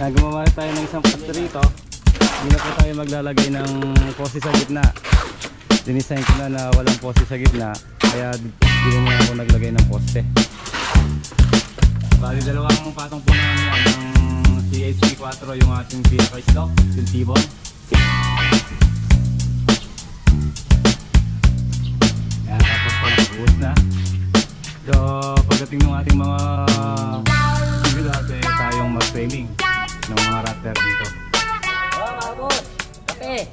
Kaya gumawa tayo ng isang poste rito. Hindi na po tayo maglalagay ng poste sa gitna. Dinisign ko na na walang poste sa gitna. Kaya di ko muna ako naglagay ng poste. Bali dalawang patong po namin yan. Yung CHP4 yung ating pinaka-stock. Yung T-Bone. Yan, tapos po nakabuhos na. So, pagdating ng ating mga similar, eh, tayong mag-framing ng mga raptor dito. Oh, boss. Kape.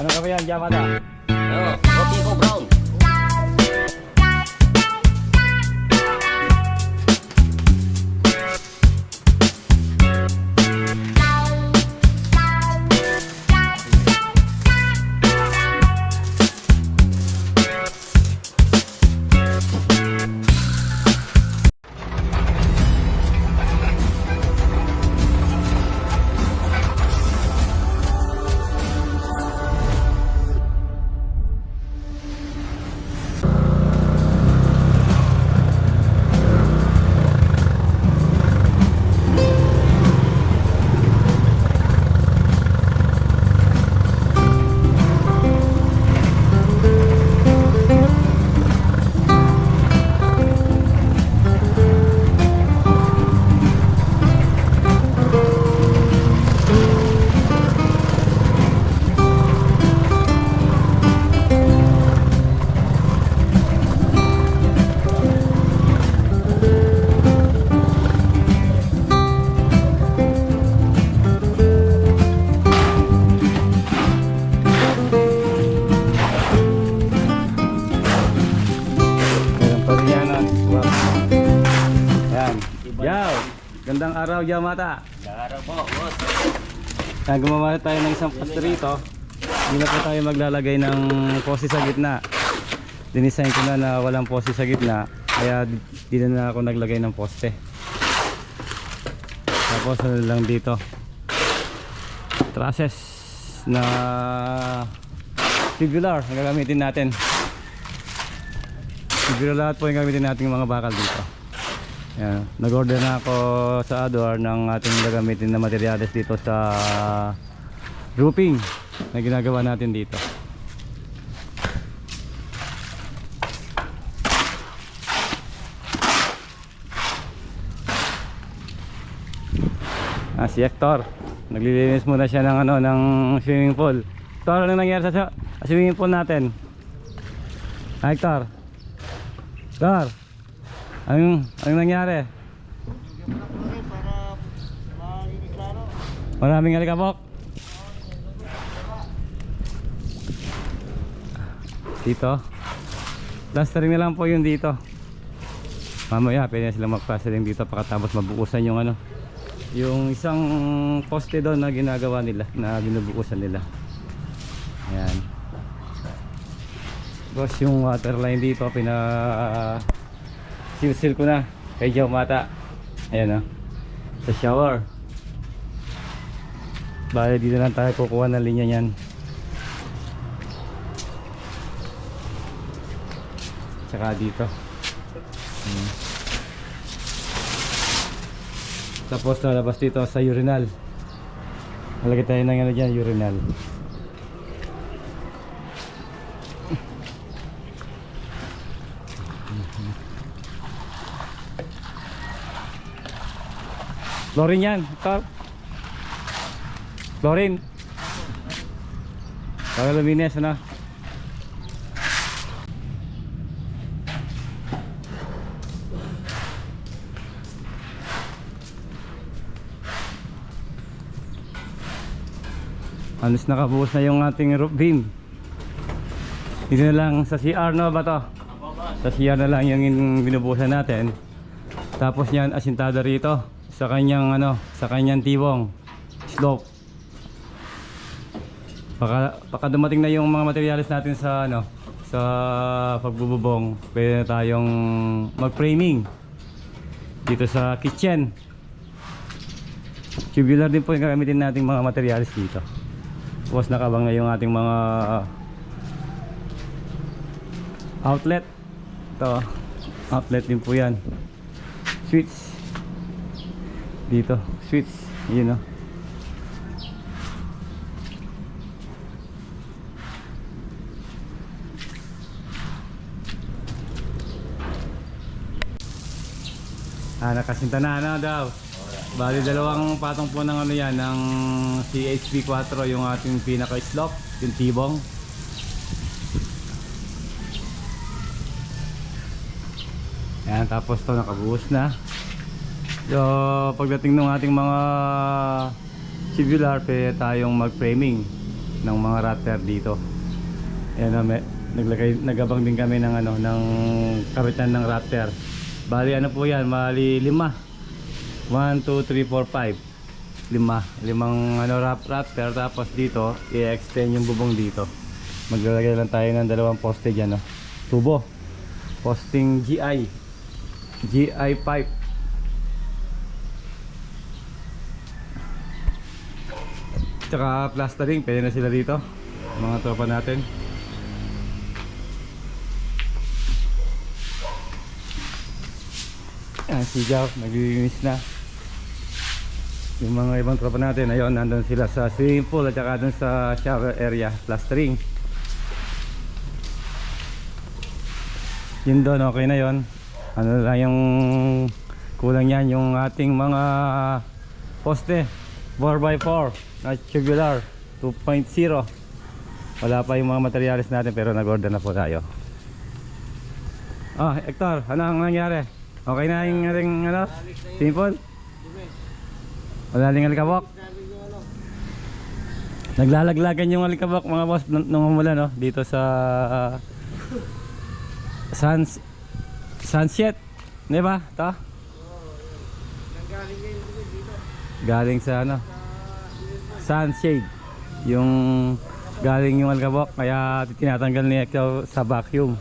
Ano ka ba yan, Yamada? Oh, kopi ko brown. Yamata. Araw po, boss. Gumawa tayo ng isang poste rito. Hindi na po tayo maglalagay ng poste sa gitna. Dinisign ko na na walang poste sa gitna. Kaya di na, na ako naglagay ng poste. Tapos ano lang dito. Trusses na tubular ang gagamitin natin. Tubular lahat po yung gagamitin nating mga bakal dito. Yan. Nag-order na ako sa Ador ng ating gagamitin na materyales dito sa roofing na ginagawa natin dito. Ah, si Hector. Naglilinis muna siya ng ano ng swimming pool. Hector, ano nangyari sa, swimming pool natin? Ah, Hector. Hector. Anong, anong nangyari? Maraming alikabok. Dito. Plastering na lang po yung dito. Mamaya pwede silang mag-plastering dito pagkatapos mabukusan yung ano. Yung isang poste doon na ginagawa nila, na binubukusan nila. Ayan. Tapos yung water line dito, pina silsil ko na kay Joe Mata. Ayan o. Sa shower. Bale dito lang tayo kukuha ng linya niyan. Tsaka dito. Tapos lalabas dito sa urinal. Nalagay tayo ng ano dyan, urinal. Chlorine yan, Tor. Chlorine. Para luminis, ano? Halos nakabuhos na yung ating roof beam. Dito na lang sa CR no ba to? Sa CR na lang yung binubuhusan natin. Tapos yan asintada rito sa kanyang ano, sa kanyang tibong slope. Baka, baka dumating na yung mga materials natin sa ano, sa pagbububong. Pwede na tayong mag-framing dito sa kitchen. Tubular din po yung gagamitin nating mga materials dito. Tapos nakabang na yung ating mga outlet. Ito, outlet din po yan. Switch. Dito, switch. Yun oh. Ah, nakasinta na ano daw. Bali dalawang patong po ng ano yan, ng CHP 4 yung ating pinaka-slop, yung tibong. Ayan, tapos to nakabuhos na. So, pagdating ng ating mga tubular, pwede tayong mag-framing ng mga ratter dito. Ayan, na, may, naglagay, nagabang din kami ng, ano, ng kabitan ng ratter. Bali, ano po yan? Bali, lima. 1, 2, 3, 4, 5. Lima. Limang ano, rap, ratter. Tapos dito, i-extend yung bubong dito. Maglalagay lang tayo ng dalawang poste dyan, no? Tubo. Posting GI. GI pipe. Tsaka plastering, pwede na sila dito. Mga tropa natin. Yan, si Jaw, naglilinis na. Yung mga ibang tropa natin, ayun, nandun sila sa swimming pool at saka dun sa shower area, plastering. Yun doon, okay na yon. Ano lang yung kulang yan, yung ating mga poste 4x4 na tubular 2.0 wala pa yung mga materialis natin pero nag-order na po tayo. Ah Hector ano ang nangyari? Okay na yung ating ano simple wala ling alikabok? Naglalaglagan yung alikabok mga boss nung umulan no? Dito sa uh, Sans Sunset di ba? To galing sa ano? Sunshade yung galing yung alkabok kaya tinatanggal ni Hector sa vacuum.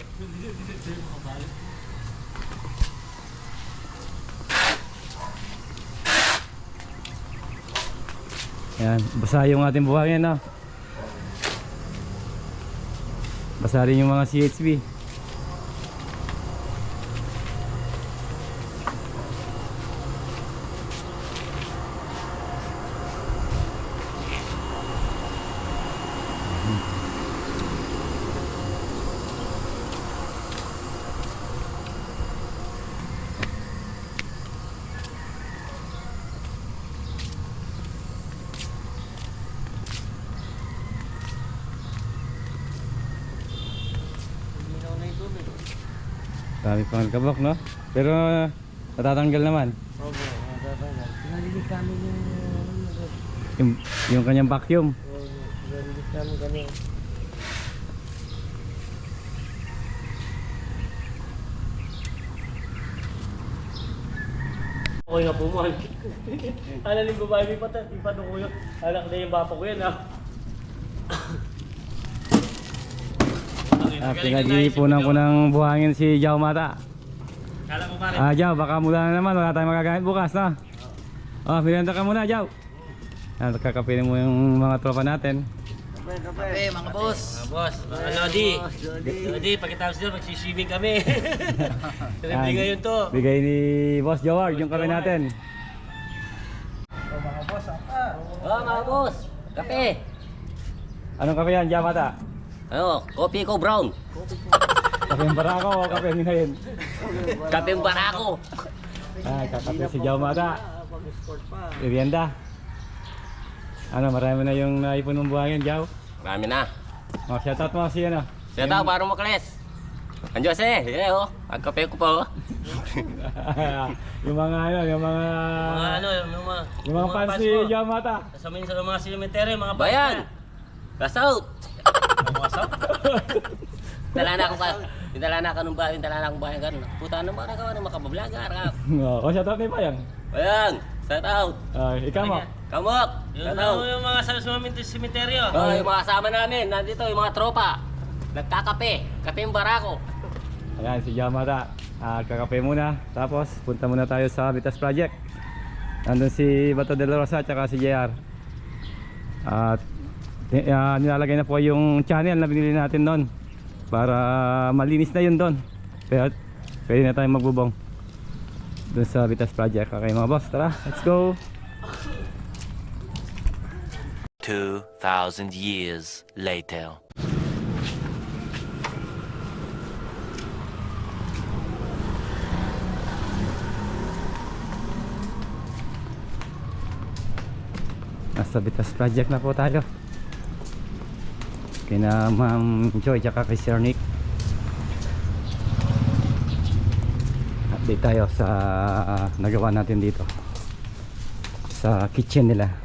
Yan. Basa yung ating buhangin no? Basa rin yung mga CHB Dami pang alkabok no pero natatanggal naman Opo, matatanggal. Pinalilis namin yung ano, yung, yung kanyang vacuum Oo, Pinalilis namin kami. Okay nga po, mahal. Ala ng babae, may pata, may pato ko yun. Anak na yung bapa ko yan, ha? Ah, pinag-iipunan ko ng buhangin si Jao Mata Kala ko pare. ah Jao baka mula na naman wala tayong magagamit bukas na ah merienda ka muna Jao ah, kakapinin mo yung mga tropa natin Kape, mga boss. Mga boss, mga Lodi. Lodi, pagkatapos doon, magsisibing kami. Libre Yan. ngayon to. bigay ni Boss Jaward yung kape natin Oh, mga boss. Kape. anong kape yan Jao Mata? Ano, kopi ko brown. kape barako o kape hinayin Kape barako. ah kakape si Jao Mata Pag-score pa. merienda ano marami na yung naipon mong buhangin Jao Marami na. oh, shoutout mo si ano Siya tao, parang makles. Ang Diyos eh. Eh, oh. Pagkape ko pa, oh. yung mga ano yung mga Mga ano, yung mga... yung mga fans ni mo. Jao Mata Sa mga cemetery, mga fans Bayan. Gas out. Wasap. Dala na ako ka. Dala na ako ng bayan, dala na akong bayan ganun. Puta na mga gawa ng makabablagar. ah. oh, oh shoutout ni Payang Bayan. Shout out. ah ikaw mo Kamok. Yung, Shout out. yung mga sa sa mga cemetery, oh. Yung mga kasama namin, nandito yung mga tropa. Nagkakape, kape yung barako. Ayan, si Yamata. Ah, kakape muna. Tapos, punta muna tayo sa Vitas Project. Nandun si Bato de la Rosa at si JR. At ah, nilalagay na po yung channel na binili natin doon. Para malinis na yun doon. Pero pwede na tayong magbubong. Doon sa Vitas Project. Okay mga boss, tara. Let's go. 2,000 years later. Nasa Vitas Project na po tayo. Kina Ma'am Joy tsaka kay Sir Nick. Update tayo sa nagawa natin dito. Sa kitchen nila.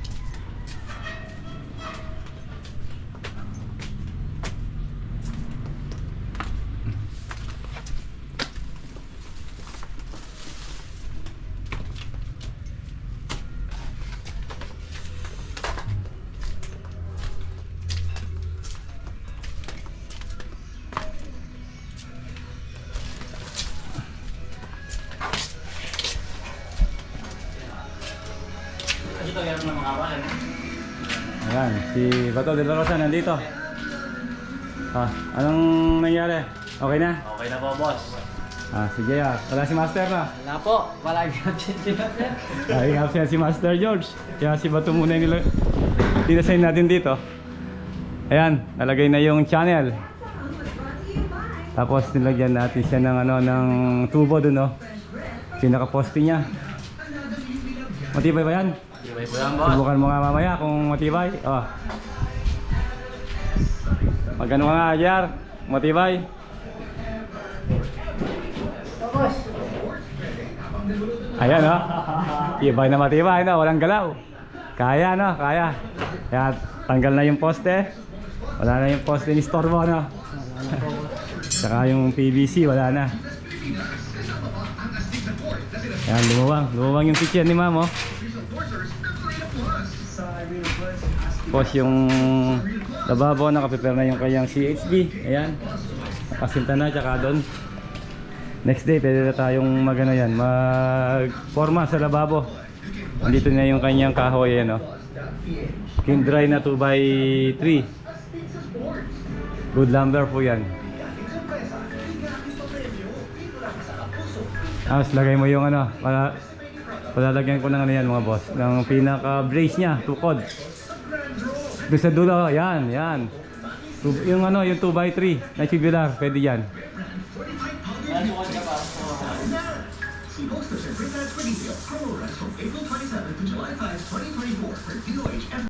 Ayan, si Bato de la Rosa nandito. Ah, anong nangyari? Okay na? Okay na po, boss. Ah, sige ah. Wala si Master na. Wala po. Palagi natin sila sir. Ay, absent si Master George. Kaya si Bato muna yung nila- dinasign natin dito. Ayan, nalagay na yung channel. Tapos nilagyan natin siya ng ano ng tubo doon, no. Pinaka-poste niya. Matibay ba yan? Di po yan, boss. Subukan mo nga mamaya kung matibay. Oh. Magkano nga, Jar? Matibay? Ayan, oh. Tibay na matibay, no? Walang galaw. Kaya, no? Kaya. Kaya tanggal na yung poste. Wala na yung poste ni Storbo, no? Saka yung PVC, wala na. Ayan, lumuwang. Lumuwang yung kitchen ni Ma'am, oh. Tapos yung lababo, nakaprepare na yung kanyang CHD. Ayan. Nakasinta na, tsaka doon. Next day, pwede na tayong mag ano yan, mag-forma sa lababo. Andito na yung kanyang kahoy, ano. King dry na 2x3. Good lumber po yan. Tapos lagay mo yung ano, para palalagyan ko ng ano yan mga boss, ng pinaka brace niya, tukod. Doon sa dulo, yan, yan. Yung ano, yung 2x3 na tubular, pwede yan. Happy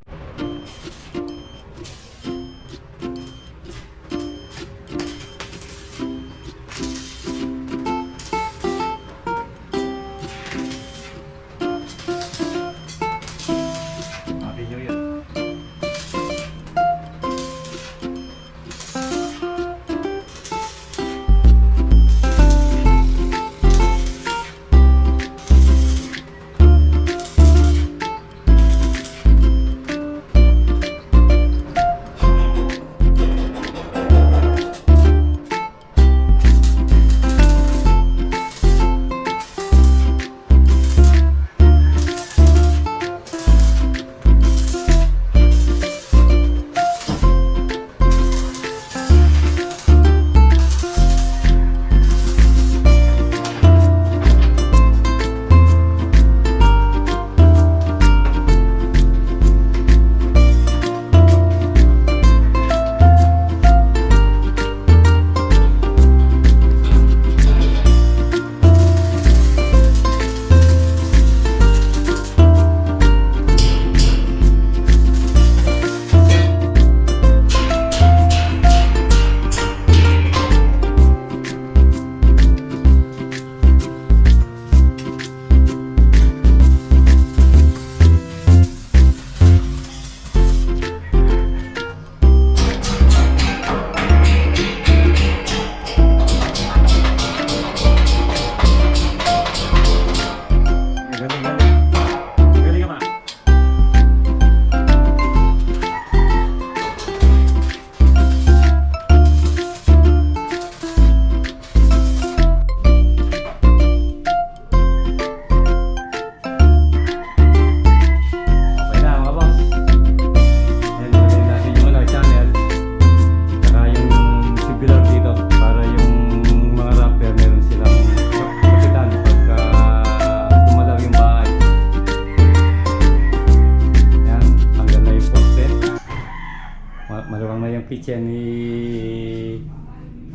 kitchen ni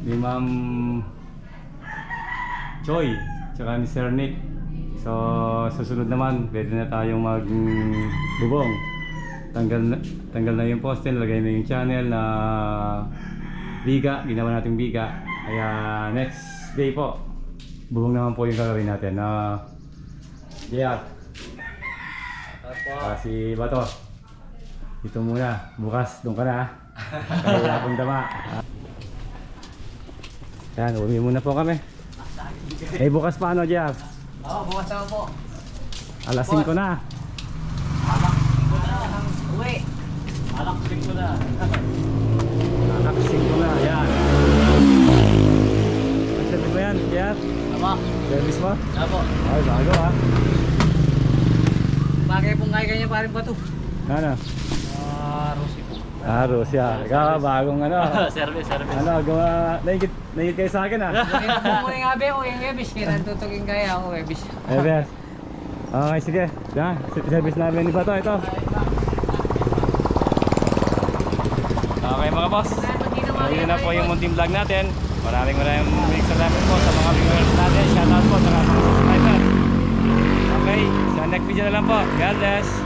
ni Ma'am Choi tsaka ni Sir Nick. So susunod naman, pwede na tayong magbubong. Tanggal na, tanggal na yung poste, lagay na yung channel na biga, ginawa natin biga. Kaya next day po, bubong naman po yung gagawin natin. Na JR. Ah, si Bato. Dito muna. Bukas, doon ka na. Kaya akong dama. Yan, uwi muna po kami. Eh, bukas pa ano, JR? Oo, bukas ako po. Alas 5 na. Uwi. Alak, check ko na. Alas 5 na. Yan. Service mo yan, JR? Aba, Service mo? abo. Ay, bago ah. Bagay pong kaya kanya parin ba to? Ano? Ah, Rosie po. Ah, Rusya. Ikaw, bagong ano. service, service. ano, gawa, naigit, naigit kayo sa akin ah. Kung yung abe o yung webis, kaya nantutugin kaya ako webis. Eh, Bes. Okay, sige. Yan, service namin ni Bato. Ito. Okay mga boss. Ayun na po yung munting vlog natin. Maraming maraming salamat po sa mga viewers natin. Shoutout po sa mga subscriber. Okay, sa next video na lang po. God bless.